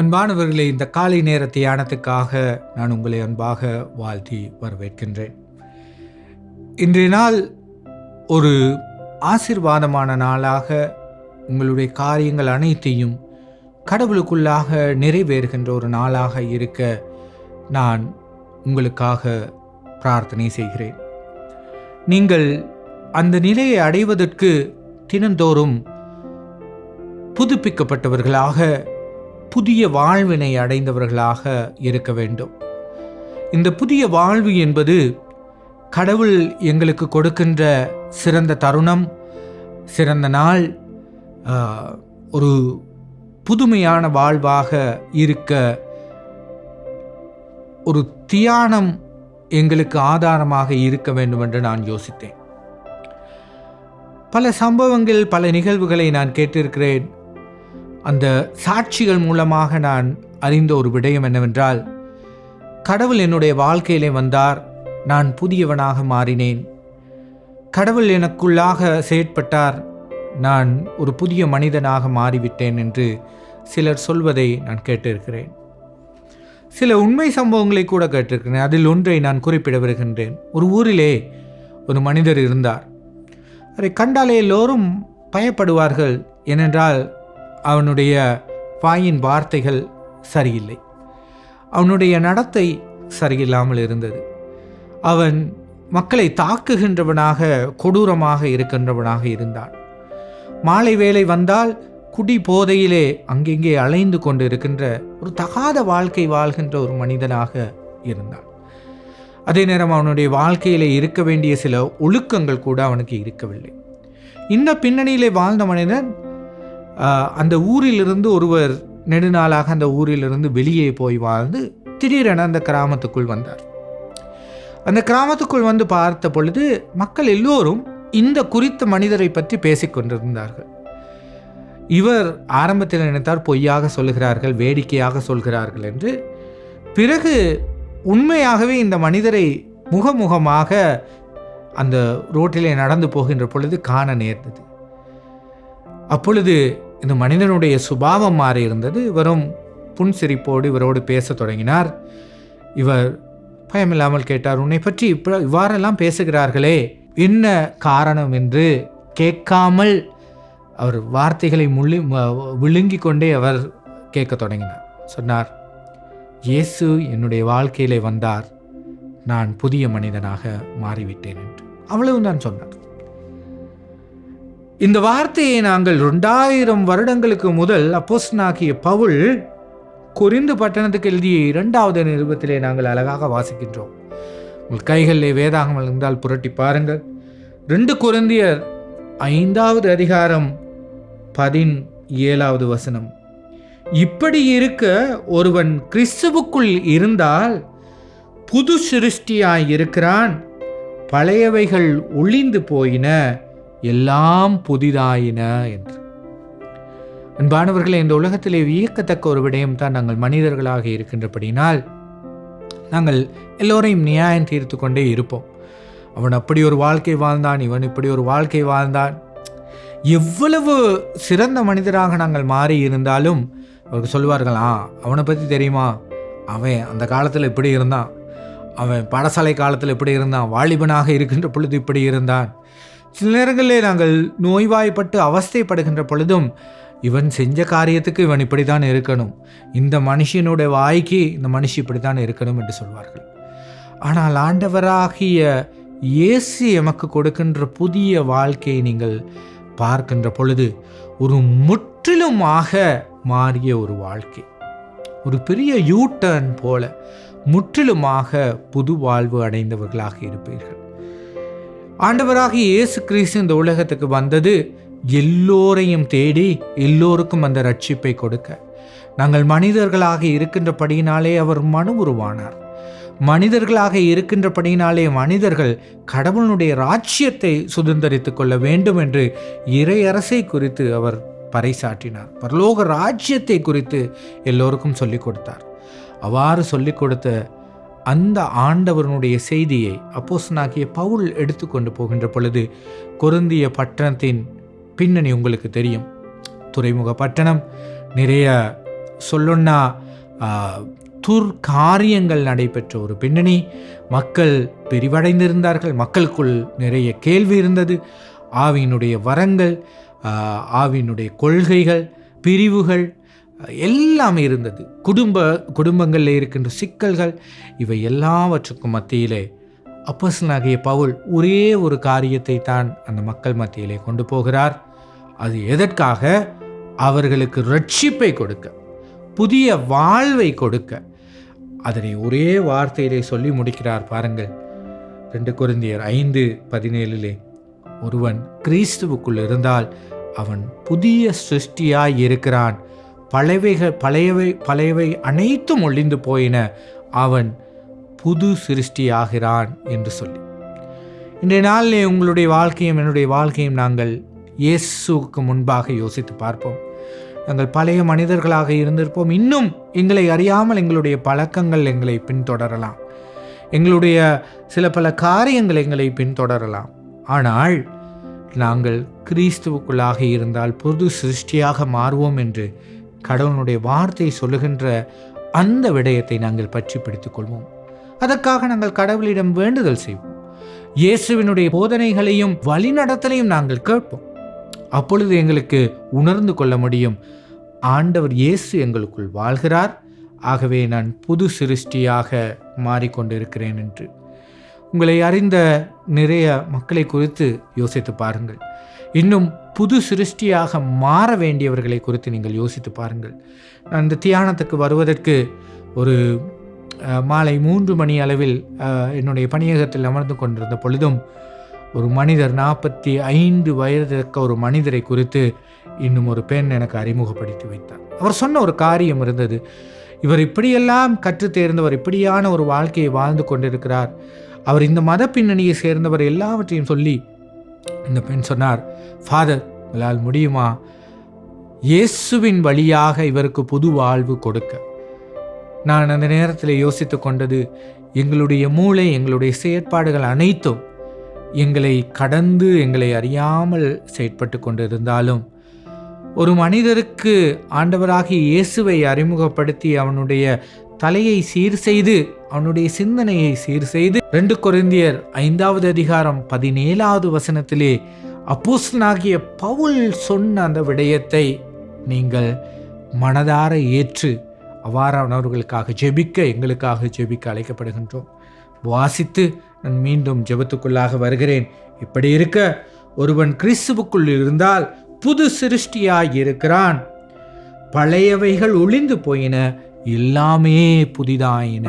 அன்பானவர்களே இந்த காலை நேர தியானத்துக்காக நான் உங்களை அன்பாக வாழ்த்தி வரவேற்கின்றேன். இன்றைய நாள் ஒரு ஆசிர்வாதமான நாளாக உங்களுடைய காரியங்கள் அனைத்தையும் கடவுளுக்குள்ளாக நிறைவேறுகின்ற ஒரு நாளாக இருக்க நான் உங்களுக்காக பிரார்த்தனை செய்கிறேன். நீங்கள் அந்த நிலையை அடைவதற்கு தினந்தோறும் புதுப்பிக்கப்பட்டவர்களாக புதிய வாழ்வினை அடைந்தவர்களாக இருக்க வேண்டும். இந்த புதிய வாழ்வு என்பது கடவுள் எங்களுக்கு கொடுக்கின்ற சிறந்த தருணம் சிறந்த நாள் ஒரு புதுமையான வாழ்வாக இருக்க ஒரு தியானம் எங்களுக்கு ஆதாரமாக இருக்க வேண்டும் என்று நான் யோசித்தேன். பல சம்பவங்கள் பல நிகழ்வுகளை நான் கேட்டிருக்கிறேன். அந்த சாட்சிகள் மூலமாக நான் அறிந்த ஒரு விடயம் என்னவென்றால் கடவுள் என்னுடைய வாழ்க்கையிலே வந்தார் நான் புதியவனாக மாறினேன். கடவுள் எனக்குள்ளாக செயற்பட்டார் நான் ஒரு புதிய மனிதனாக மாறிவிட்டேன் என்று சிலர் சொல்வதை நான் கேட்டிருக்கிறேன். சில உண்மை சம்பவங்களை கூட கேட்டிருக்கிறேன். அதில் ஒன்றை நான் குறிப்பிட வருகின்றேன் ஒரு ஊரிலே ஒரு மனிதர் இருந்தார். அதை கண்டாலே எல்லோரும் பயப்படுவார்கள். ஏனென்றால் அவனுடைய வாயின் வார்த்தைகள் சரியில்லை. அவனுடைய நடத்தை சரியில்லாமல் இருந்தது. அவன் மக்களை தாக்குகின்றவனாக கொடூரமாக இருக்கின்றவனாக இருந்தான். மாலை வேளை வந்தால் குடி போதையிலே அங்கெங்கே அலைந்து கொண்டு இருக்கின்ற ஒரு தகாத வாழ்க்கை வாழ்கின்ற ஒரு மனிதனாக இருந்தான். அதே நேரம் அவனுடைய வாழ்க்கையிலே இருக்க வேண்டிய சில ஒழுக்கங்கள் கூட அவனுக்கு இருக்கவில்லை. இந்த பின்னணியிலே வாழ்ந்த மனிதன் அந்த ஊரிலிருந்து ஒருவர் நெடுநாளாக அந்த ஊரிலிருந்து வெளியே போய் வாழ்ந்து திடீரென அந்த கிராமத்துக்குள் வந்தார். அந்த கிராமத்துக்குள் வந்து பார்த்த பொழுது மக்கள் எல்லோரும் இந்த குறித்த மனிதரை பற்றி பேசிக்கொண்டிருந்தார்கள் இவர் ஆரம்பத்தில் நினைத்தார் பொய்யாக சொல்கிறார்கள் வேடிக்கையாக சொல்கிறார்கள் என்று. பிறகு உண்மையாகவே இந்த மனிதரை முகமுகமாக அந்த ரோட்டிலே நடந்து போகின்ற பொழுது காண நேர்ந்தது. அப்பொழுது இந்த மனிதனுடைய சுபாவம் மாறி இருந்தது. இவரும் புன்சிரிப்போடு இவரோடு பேசத் தொடங்கினார். இவர் பயமில்லாமல் கேட்டார் உன்னை பற்றி இப்ப இவ்வாறெல்லாம் பேசுகிறார்களே என்ன காரணம் என்று கேட்காமல் அவர் வார்த்தைகளை முள்ளி விழுங்கி விழுங்கிக் கொண்டே அவர் கேட்கத் தொடங்கினார். சொன்னார் இயேசு என்னுடைய வாழ்க்கையிலே வந்தார். நான் புதிய மனிதனாக மாறிவிட்டேன் என்று. அவ்வளவு தான் சொன்னார். இந்த வார்த்தையை நாங்கள் ரெண்டாயிரம் வருடங்களுக்கு முதல் அப்போஸ்டனாகிய பவுல் குறிந்து பட்டணத்துக்கு எழுதிய இரண்டாவது நிருபத்திலே நாங்கள் அழகாக வாசிக்கின்றோம். உங்கள் கைகளிலே வேதாகம் இருந்தால் புரட்டி பாருங்கள். ரெண்டு குருந்தியர் ஐந்தாவது அதிகாரம் பதின் ஏழாவது வசனம். இப்படி இருக்க ஒருவன் கிறிஸ்துவுக்குள் இருந்தால் புது சிருஷ்டியாய் இருக்கிறான். பழையவைகள் ஒளிந்து போயின. எல்லாம் புதிதாயின என்று. அன்பானவர்களே இந்த உலகத்திலே வியக்கத்தக்க ஒரு விடயம் தான் நாங்கள் மனிதர்களாக இருக்கின்றபடினால் நாங்கள் எல்லோரையும் நியாயம் தீர்த்து கொண்டே இருப்போம். அவன் அப்படி ஒரு வாழ்க்கை வாழ்ந்தான் இவன் இப்படி ஒரு வாழ்க்கை வாழ்ந்தான். எவ்வளவு சிறந்த மனிதராக நாங்கள் மாறி இருந்தாலும் அவருக்கு சொல்லுவார்கள் ஆ அவனை பற்றி தெரியுமா? அவன் அந்த காலத்தில் இப்படி இருந்தான். அவன் பாடசாலை காலத்தில் இப்படி இருந்தான். வாலிபனாக இருக்கின்ற பொழுது இப்படி இருந்தான். சில நேரங்களிலே நாங்கள் நோய்வாய்ப்பட்டு அவஸ்தைப்படுகின்ற பொழுதும் இவன் செஞ்ச காரியத்துக்கு இவன் இப்படி தான் இருக்கணும். இந்த மனுஷனுடைய வாய்க்கு இந்த மனுஷன் இப்படி தான் இருக்கணும் என்று சொல்வார்கள். ஆனால் ஆண்டவராகிய இயேசு எமக்கு கொடுக்கின்ற புதிய வாழ்க்கையை நீங்கள் பார்க்கின்ற பொழுது ஒரு முற்றிலுமாக மாறிய ஒரு வாழ்க்கை. ஒரு பெரிய யூ டர்ன் போல முற்றிலுமாக புது வாழ்வு அடைந்தவர்களாக இருப்பீர்கள். ஆண்டவராக இயேசு கிறிஸ்து இந்த உலகத்துக்கு வந்தது எல்லோரையும் தேடி எல்லோருக்கும் அந்த ரட்சிப்பை கொடுக்க. நாங்கள் மனிதர்களாக இருக்கின்றபடியினாலே அவர் மனு உருவானார். மனிதர்களாக இருக்கின்றபடியினாலே மனிதர்கள் கடவுளுடைய ராஜ்யத்தை சுதந்திரித்துக் கொள்ள வேண்டும் என்று இறையரசை குறித்து அவர் பறைசாற்றினார். பரலோக ராஜ்யத்தை குறித்து எல்லோருக்கும் சொல்லிக் கொடுத்தார். அவ்வாறு சொல்லிக் கொடுத்த அந்த ஆண்டவனுடைய செய்தியை அப்போசனாகிய பவுல் எடுத்துக்கொண்டு போகின்ற பொழுது கொருந்திய பட்டணத்தின் பின்னணி உங்களுக்கு தெரியும். துறைமுக பட்டணம் நிறைய சொல்லொன்னா துர்காரியங்கள் நடைபெற்ற ஒரு பின்னணி. மக்கள் பிரிவடைந்திருந்தார்கள் மக்களுக்குள் நிறைய கேள்வி இருந்தது. ஆவியினுடைய வரங்கள் ஆவியினுடைய கொள்கைகள் பிரிவுகள் எல்லாமே இருந்தது. குடும்ப குடும்பங்களில் இருக்கின்ற சிக்கல்கள் இவை எல்லாவற்றுக்கும் மத்தியிலே அப்பசனாகிய பவுல் ஒரே ஒரு காரியத்தை தான் அந்த மக்கள் மத்தியிலே கொண்டு போகிறார். அது எதற்காக? அவர்களுக்கு ரட்சிப்பை கொடுக்க புதிய வாழ்வை கொடுக்க. அதனை ஒரே வார்த்தையிலே சொல்லி முடிக்கிறார் பாருங்கள். ரெண்டு குருந்தியர் ஐந்து பதினேழிலே ஒருவன் கிறிஸ்துவுக்குள் இருந்தால் அவன் புதிய சிருஷ்டியாய் இருக்கிறான். பழையவைகள் பழையவை பழையவை அனைத்தும் ஒளிந்து போயின. அவன் புது சிருஷ்டியாகிறான் என்று சொல்லி. இன்றைய நாளிலே உங்களுடைய வாழ்க்கையும் என்னுடைய வாழ்க்கையும் நாங்கள் இயேசுவுக்கு முன்பாக யோசித்து பார்ப்போம். நாங்கள் பழைய மனிதர்களாக இருந்திருப்போம். இன்னும் எங்களை அறியாமல் எங்களுடைய பழக்கங்கள் எங்களை பின்தொடரலாம். எங்களுடைய சில பல காரியங்கள் எங்களை பின்தொடரலாம். ஆனால் நாங்கள் கிறிஸ்துவுக்குள்ளாக இருந்தால் புது சிருஷ்டியாக மாறுவோம் என்று கடவுளுடைய வார்த்தை சொல்லுகின்ற அந்த விடயத்தை நாங்கள் பற்றி பிடித்துக் கொள்வோம். அதற்காக நாங்கள் கடவுளிடம் வேண்டுதல் செய்வோம். இயேசுவினுடைய போதனைகளையும் வழிநடத்தலையும் நாங்கள் கேட்போம். அப்பொழுது எங்களுக்கு உணர்ந்து கொள்ள முடியும் ஆண்டவர் இயேசு எங்களுக்குள் வாழ்கிறார். ஆகவே நான் புது சிருஷ்டியாக மாறிக்கொண்டிருக்கிறேன் என்று. உங்களை அறிந்த நிறைய மக்களை குறித்து யோசித்து பாருங்கள். இன்னும் புது சிருஷ்டியாக மாற வேண்டியவர்களை குறித்து நீங்கள் யோசித்து பாருங்கள். நான் தியானத்துக்கு வருவதற்கு ஒரு மாலை மூன்று மணி அளவில் என்னுடைய பணியகத்தில் அமர்ந்து கொண்டிருந்த பொழுதும் ஒரு மனிதர் நாற்பத்தி ஐந்து வயதிற்க ஒரு மனிதரை குறித்து இன்னும் ஒரு பெண் எனக்கு அறிமுகப்படுத்தி வைத்தார். அவர் சொன்ன ஒரு காரியம் இருந்தது. இவர் இப்படியெல்லாம் கற்றுத் தேர்ந்தவர் இப்படியான ஒரு வாழ்க்கையை வாழ்ந்து கொண்டிருக்கிறார். அவர் இந்த மத பின்னணியை சேர்ந்தவர் எல்லாவற்றையும் சொல்லி இந்த பெண் சொன்னார் ஃபாதர் உங்களால் முடியுமா? இயேசுவின் வழியாக இவருக்கு புது வாழ்வு கொடுக்க. நான் அந்த நேரத்தில் யோசித்து கொண்டது எங்களுடைய மூளை எங்களுடைய செயற்பாடுகள் அனைத்தும் எங்களை கடந்து எங்களை அறியாமல் செயற்பட்டு கொண்டிருந்தாலும் ஒரு மனிதருக்கு ஆண்டவராகி இயேசுவை அறிமுகப்படுத்தி அவனுடைய தலையை சீர் செய்து அவனுடைய சிந்தனையை சீர் செய்து ரெண்டு குறைந்தியர் ஐந்தாவது அதிகாரம் பதினேழாவது வசனத்திலே அப்போஸ்தலனாகிய பவுல் சொன்ன அந்த விடயத்தை நீங்கள் மனதார ஏற்று அவ்வாறானவர்களுக்காக ஜெபிக்க எங்களுக்காக ஜெபிக்க அழைக்கப்படுகின்றோம். வாசித்து நான் மீண்டும் ஜெபத்துக்குள்ளாக வருகிறேன். இப்படி இருக்க ஒருவன் கிறிஸ்துவுக்குள் இருந்தால் புது சிருஷ்டியாய் இருக்கிறான். பழையவைகள் ஒளிந்து போயின எல்லாமே புதிதாயின.